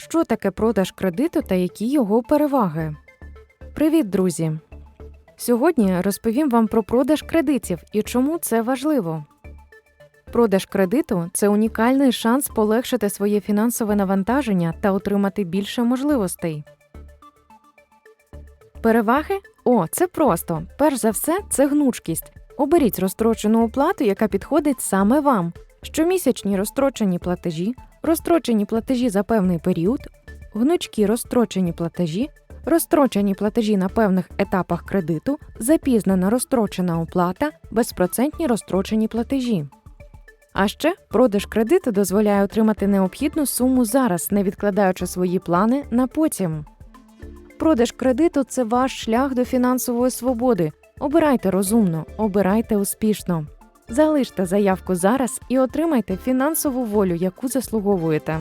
Що таке продаж кредиту та які його переваги? Привіт, друзі! Сьогодні розповім вам про продаж кредитів і чому це важливо. Продаж кредиту це унікальний шанс полегшити своє фінансове навантаження та отримати більше можливостей. Переваги? О, це просто. Перш за все, це гнучкість. Оберіть розстрочену оплату, яка підходить саме вам. Щомісячні розстрочені платежі, розстрочені платежі за певний період, гнучкі розстрочені платежі, розстрочені платежі на певних етапах кредиту, запізнена розстрочена оплата, безпроцентні розстрочені платежі. А ще продаж кредиту дозволяє отримати необхідну суму зараз, не відкладаючи свої плани на потім. Продаж кредиту це ваш шлях до фінансової свободи. Обирайте розумно, обирайте успішно. Залиште заявку зараз і отримайте фінансову волю, яку заслуговуєте.